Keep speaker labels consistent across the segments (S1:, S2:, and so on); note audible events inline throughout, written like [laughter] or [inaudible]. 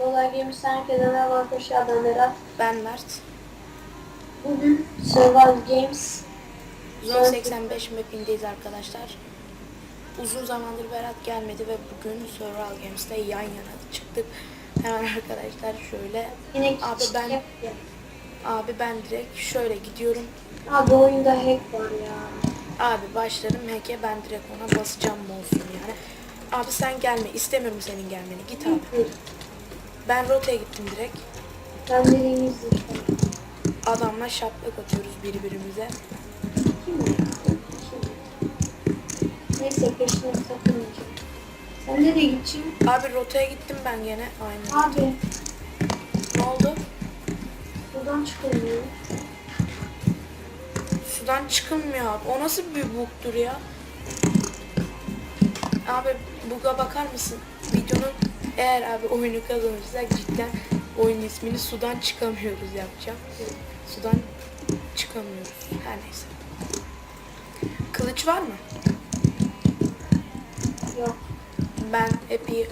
S1: Olay Games'ten herkese merhaba arkadaşlar ben Berat.
S2: Ben Mert.
S1: Bugün Survival Games
S2: Zone 85 mapindeyiz arkadaşlar. Uzun zamandır Berat gelmedi ve bugün Survival Games'te yan yana çıktık. Hemen arkadaşlar şöyle.
S1: yine
S2: Abi ben
S1: yapıyor.
S2: Abi ben direkt şöyle gidiyorum.
S1: Abi oyunda hack var ya.
S2: Abi başladım hack'e ben direkt ona basacağım olsun yani. Abi sen gelme istemiyorum senin gelmeni git abi. Ben rotaya gittim direkt.
S1: Ben gibi.
S2: Adamla şaplak atıyoruz birbirimize.
S1: Kim ya? Kim? Neyse peşine takılmayacağım. Sen nereye gideceksin?
S2: Abi rotaya gittim ben gene. Aynen.
S1: Abi
S2: Ne oldu?
S1: Buradan çıkamıyor.
S2: Sudan çıkılmıyor abi. O nasıl bir bug'dur ya? Abi bug'a bakar mısın? Videonun eğer abi oyunu kazanırsak cidden oyun ismini sudan çıkamıyoruz yapacağım. Sudan çıkamıyoruz. Her neyse. Kılıç var mı?
S1: Yok.
S2: Ben Epic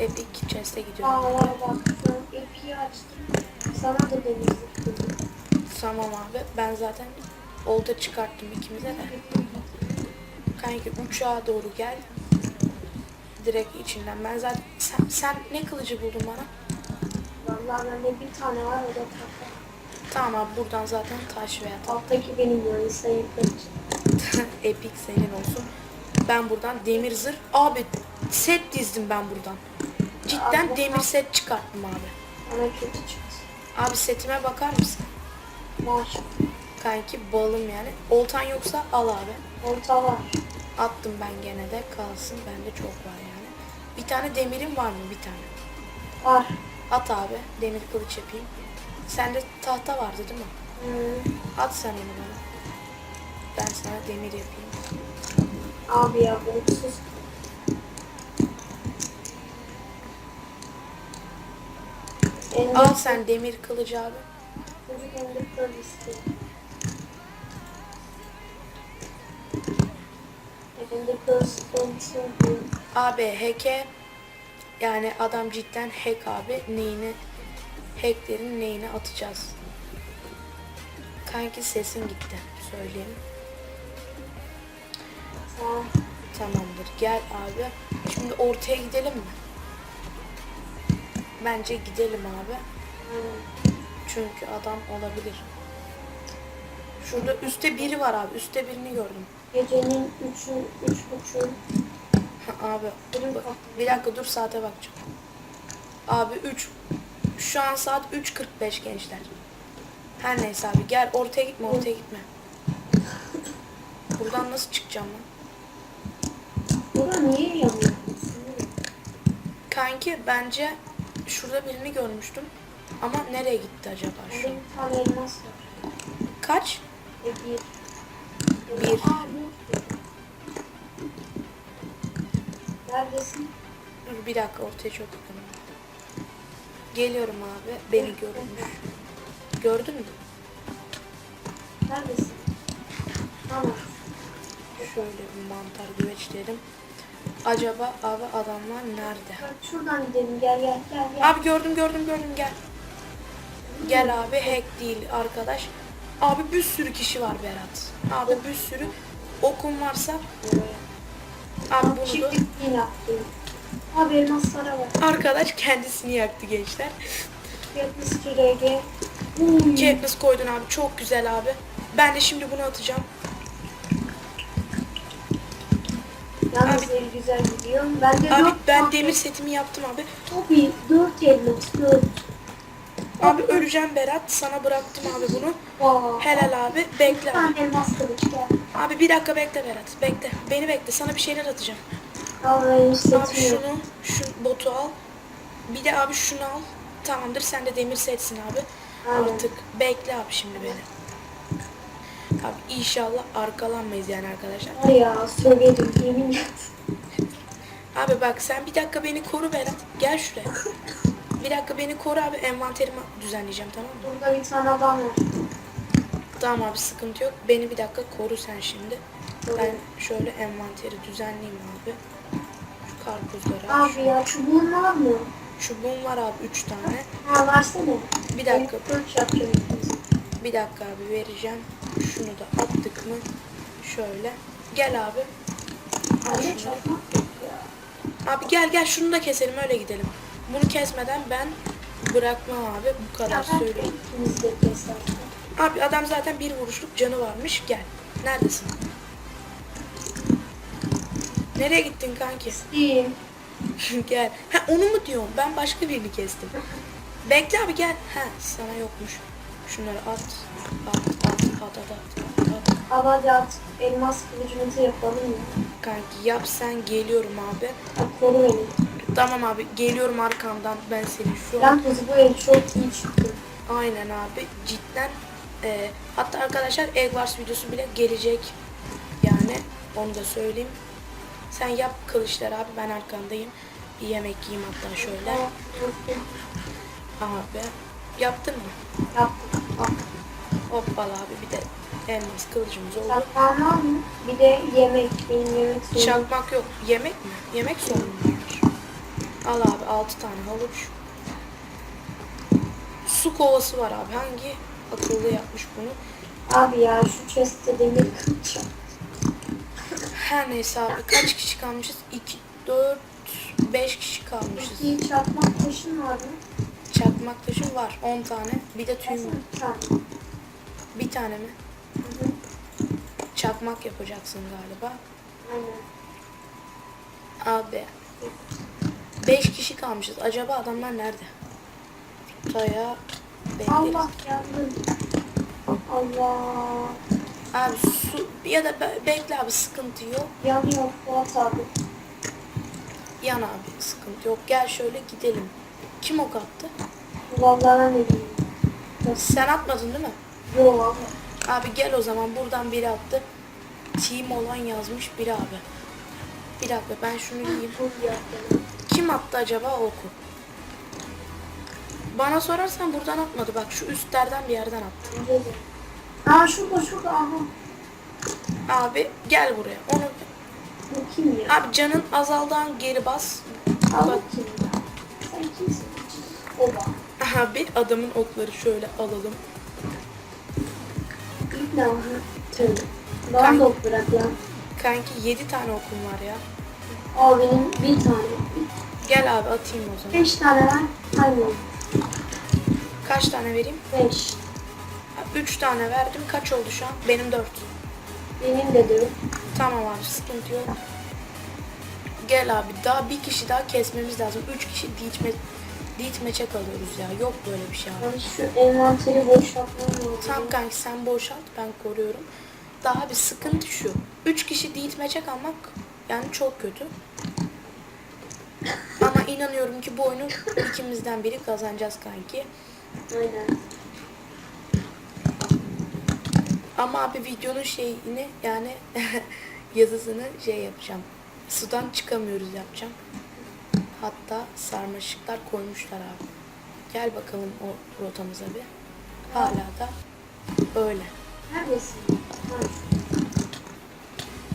S2: Epic Chest'e gidiyorum.
S1: Aa bak. Epi'yi açtım. Sana da denizlik dedim.
S2: Tamam abi. Ben zaten olta çıkarttım ikimize de. Kanki uçağa doğru gel. Direkt içinden. Ben zaten sen, sen ne kılıcı buldun bana?
S1: Vallahi bende bir tane var o da tahta.
S2: Tamam abi buradan zaten taş veya.
S1: Alttaki benim yani sayı kılıç. [laughs]
S2: Epic senin olsun. Ben buradan demir zırh. Abi set dizdim ben buradan. Cidden
S1: Abi,
S2: demir set çıkarttım abi.
S1: Bana kötü çıktı.
S2: Abi setime bakar mısın?
S1: Var.
S2: Kanki balım yani. Oltan yoksa al abi.
S1: Orta var.
S2: Attım ben gene de kalsın. Bende çok var yani. Bir tane demirim var mı? Bir tane.
S1: Var.
S2: At abi. Demir kılıç yapayım. Sende tahta vardı değil mi?
S1: Hmm.
S2: At sen onu bana. Ben sana demir yapayım.
S1: Abi ya bulutsuz.
S2: Al sen demir kılıcı abi.
S1: Diyor.
S2: Abi hack'e yani adam cidden hack abi. Neyini hacklerin neyini atacağız. Kanki sesin gitti. Söyleyeyim.
S1: Tamam.
S2: Tamamdır. Gel abi. Şimdi ortaya gidelim mi? Bence gidelim abi. Çünkü adam olabilir. Şurada üstte biri var abi. Üstte birini gördüm.
S1: Gecenin üçü, üç buçuğu.
S2: Ha, abi bir dakika dur saate bakacağım. Abi 3 şu an saat 3.45 gençler. Her neyse abi gel ortaya gitme ortaya gitme. Buradan nasıl çıkacağım lan?
S1: Bura niye yanıyor?
S2: Kanki bence şurada birini görmüştüm. Ama nereye gitti acaba şu an?
S1: bir tane elmas var.
S2: Kaç?
S1: E bir.
S2: Bir.
S1: Aa, bir. Neredesin?
S2: Dur bir dakika ortaya çok yakınım. Geliyorum abi. Beni görmüş. Gördün mü?
S1: Neredesin? Tamam.
S2: Şöyle bir mantar güveçlerim. Acaba abi adamlar nerede?
S1: Bak şuradan gidelim gel gel gel gel.
S2: Abi gördüm gördüm gördüm gel. Gel abi hack değil arkadaş. Abi bir sürü kişi var Berat. Abi bir sürü okun varsa abi bunu da.
S1: Abi elmaslara bak.
S2: arkadaş kendisini yaktı gençler.
S1: Sürege. Uy.
S2: Katniss koydun abi çok güzel abi. Ben de şimdi bunu atacağım.
S1: Yalnız
S2: Abi-
S1: el güzel gidiyor. Ben de
S2: Abi
S1: dört
S2: ben demir setimi yaptım abi.
S1: Abi dört elmas dört.
S2: Abi öleceğim Berat. Sana bıraktım abi bunu.
S1: Vay.
S2: Helal abi. Bekle abi.
S1: elmas kılıç gel.
S2: Abi bir dakika bekle Berat. Bekle. Beni bekle. Sana bir şeyler atacağım. Abi
S1: yok.
S2: şunu, şu botu al. Bir de abi şunu al. Tamamdır sen de demir setsin abi.
S1: Aynen.
S2: Artık bekle abi şimdi beni. Abi inşallah arkalanmayız yani arkadaşlar.
S1: Ay ya söyledim yemin et.
S2: Abi bak sen bir dakika beni koru Berat. Gel şuraya. Bir dakika beni koru abi envanterimi düzenleyeceğim tamam mı?
S1: Burada bir tane adam var.
S2: Tamam abi sıkıntı yok. Beni bir dakika koru sen şimdi. Ben şöyle envanteri düzenleyeyim abi. Şu karpuzları.
S1: Abi ya çubuğun var mı?
S2: Çubuğum var abi 3 tane.
S1: Ha versene.
S2: Bir dakika. Bir dakika abi vereceğim. Şunu da attık mı? Şöyle. Gel abi. Al
S1: Abi
S2: şunu. gel gel şunu da keselim öyle gidelim. Bunu kesmeden ben bırakmam abi. Bu kadar
S1: keserdim.
S2: Abi adam zaten bir vuruşluk canı varmış. Gel. Neredesin? Nereye gittin kanki? [laughs] Gel. Ha onu mu diyorum? Ben başka birini kestim. Bekle abi gel. Ha sana yokmuş. Şunları at. At at at at at. at.
S1: Abi hadi artık elmas kılıcımızı yapalım ya.
S2: Kanki yap sen geliyorum abi.
S1: Koru beni.
S2: Tamam abi geliyorum arkandan ben seni şu an.
S1: Yalnız bu el çok iyi çıktı.
S2: Aynen abi cidden. e, hatta arkadaşlar Egg Wars videosu bile gelecek. Yani onu da söyleyeyim. Sen yap kılıçlar abi ben arkandayım. Bir yemek yiyeyim hatta şöyle. Abi yaptın mı?
S1: Yaptım. Bak.
S2: Hoppala abi bir de elmas kılıcımız oldu.
S1: Çakmağın var mı? Bir de yemek. Benim yemek sorunum.
S2: Çakmak yok. Yemek mi? Yemek sorunu var. Al abi 6 tane havuç. Su kovası var abi. Hangi akıllı yapmış bunu?
S1: Abi ya şu chest'te demir kılıç yap.
S2: Her neyse abi kaç kişi kalmışız? 2, 4, 5 kişi kalmışız.
S1: Peki çakmak taşın var mı?
S2: Çakmak taşım var 10 tane. Bir de tüyüm var.
S1: Bir tane.
S2: Mi?
S1: Hı hı.
S2: Çakmak yapacaksın galiba.
S1: Aynen.
S2: Abi 5 kişi kalmışız. Acaba adamlar nerede? Taya bekleriz.
S1: Allah yandım. Allah.
S2: Abi su ya da be- bekle abi sıkıntı yok.
S1: Yanıyor Fuat abi.
S2: Yan abi sıkıntı yok. Gel şöyle gidelim. Kim ok attı?
S1: Vallahi ben de bilmiyorum.
S2: Sen atmadın değil mi?
S1: Yok abi.
S2: Abi gel o zaman buradan biri attı. Team olan yazmış biri abi. Bir dakika ben şunu yiyeyim. Kim attı acaba oku? Bana sorarsan buradan atmadı. Bak şu üstlerden bir yerden attı.
S1: Aa şurada şurada aha.
S2: Abi gel buraya. Onu
S1: Bu kim ya?
S2: abi canın azaldan geri bas.
S1: Bu kim ya? Sen kimsin? Oba.
S2: abi adamın okları şöyle alalım.
S1: Ne. Bana da ok bırak lan.
S2: Kanki 7 tane okum var ya.
S1: Aa benim bir tane.
S2: Gel abi atayım o zaman.
S1: Beş tane var. Aynen.
S2: Kaç tane vereyim?
S1: Beş.
S2: 3 tane verdim. Kaç oldu şu an? Benim 4.
S1: Benim de dört.
S2: Tamam abi sıkıntı yok. Gel abi daha bir kişi daha kesmemiz lazım. 3 kişi ditme, ditmeçe kalıyoruz ya. Yok böyle bir şey abi.
S1: Yani şu envanteri boşaltmam lazım.
S2: Tamam kanki sen boşalt ben koruyorum. Daha bir sıkıntı şu. 3 kişi ditmeçe kalmak yani çok kötü. Ama inanıyorum ki bu oyunu ikimizden biri kazanacağız kanki.
S1: Aynen.
S2: Ama abi videonun şeyini yani [laughs] yazısını şey yapacağım. Sudan çıkamıyoruz yapacağım. Hatta sarmaşıklar koymuşlar abi. Gel bakalım o rotamıza bir. Hala da öyle.
S1: Neredesin? Ha.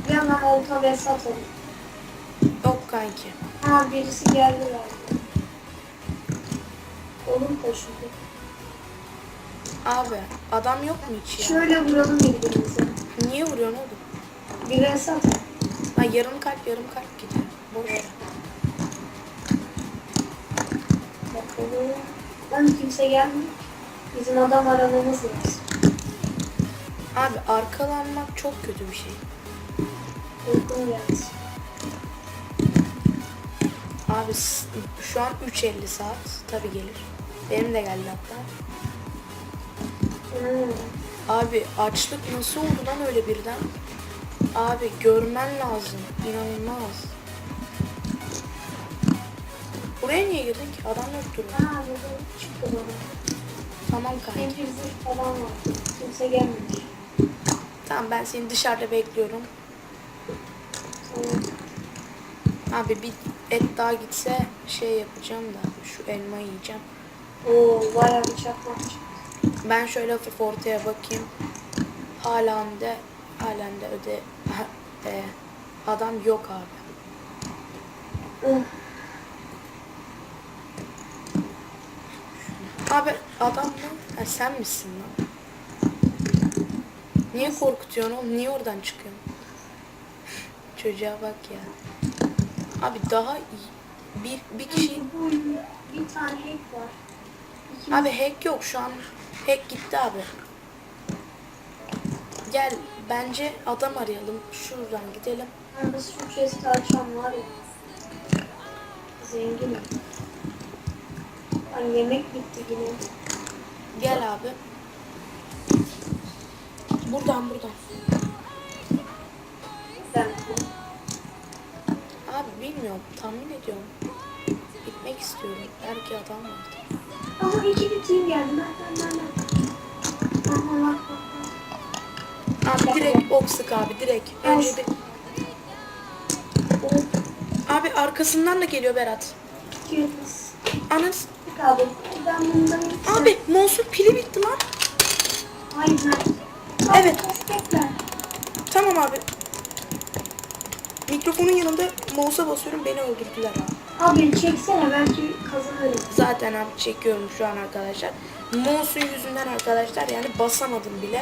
S1: Bir yandan olta ve satalım.
S2: Yok kanki.
S1: Ha birisi geldi galiba. Oğlum taşıdı.
S2: Abi adam yok mu hiç ya?
S1: Şöyle vuralım birbirimize.
S2: Niye vuruyorsun oğlum?
S1: Bir resat.
S2: Ha yarım kalp yarım kalp gidiyor. Boş. ver.
S1: Bakalım. Lan kimse gelmiyor. Bizim adam aramamız lazım.
S2: Abi arkalanmak çok kötü bir şey.
S1: Uykum geldi.
S2: Abi şu an 3.50 saat. Tabi gelir. Benim de geldi hatta.
S1: Hmm.
S2: Abi açlık nasıl oldu lan öyle birden? Abi görmen lazım. İnanılmaz. Buraya niye girdin ki? Adam yoktur.
S1: Ha burada çıktı bana.
S2: Tamam kanka.
S1: Zırh falan var. Kimse gelmemiş.
S2: Tamam ben seni dışarıda bekliyorum.
S1: Tamam.
S2: Abi bir et daha gitse şey yapacağım da şu elma yiyeceğim.
S1: Oo bayağı bir çakmak.
S2: Ben şöyle hafif ortaya bakayım. halen de halen de öde [laughs] e, adam yok abi.
S1: Oh,
S2: Abi adam mı? Ha, sen misin lan? Niye korkutuyorsun oğlum? Niye oradan çıkıyorsun? Çocuğa bak ya. Abi daha iyi. Bir, bir kişi...
S1: bir tane hack var.
S2: Abi hack yok şu an. Hack gitti abi. Gel bence adam arayalım. Şuradan gidelim.
S1: Ben şu chest'i açan var ya. Zenginim. Ay yemek bitti yine.
S2: Gel abi. Buradan buradan.
S1: Ben
S2: Abi bilmiyorum. Tahmin ediyorum. Gitmek istiyorum. Belki adam vardır.
S1: Ama iki bir team geldi. Ben ben ben
S2: Abi direkt ok sık abi direkt. Önce bir... Abi arkasından da geliyor Berat. Anız.
S1: Bak abi. Ben bundan
S2: Abi mouse'un pili bitti lan.
S1: Hayır ben.
S2: Evet.
S1: Bekler.
S2: Tamam abi. Mikrofonun yanında mouse'a basıyorum beni öldürdüler abi.
S1: Abi çeksene belki kazanırım.
S2: Zaten abi çekiyorum şu an arkadaşlar. Mouse'un yüzünden arkadaşlar yani basamadım bile.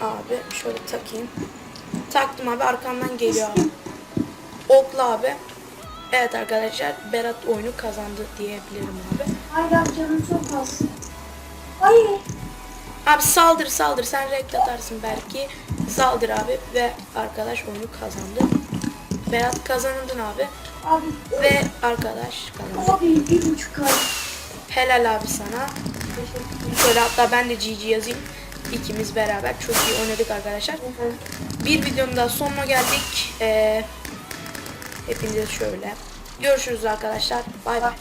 S2: Abi şöyle takayım. Taktım abi arkamdan geliyor abi. Okla abi. Evet arkadaşlar Berat oyunu kazandı diyebilirim abi.
S1: Hayır abi canım çok az. Hayır.
S2: Abi saldır saldır sen renk atarsın belki. Saldır abi ve arkadaş oyunu kazandı. Berat kazandın abi.
S1: Abi.
S2: Ve arkadaş kazandı.
S1: Abi bir buçuk ay.
S2: Helal abi sana. Şöyle hatta ben de GG yazayım. İkimiz beraber çok iyi oynadık arkadaşlar.
S1: ederim.
S2: Bir videonun daha sonuna geldik. Ee, hepinize şöyle. Görüşürüz arkadaşlar. Bay bay.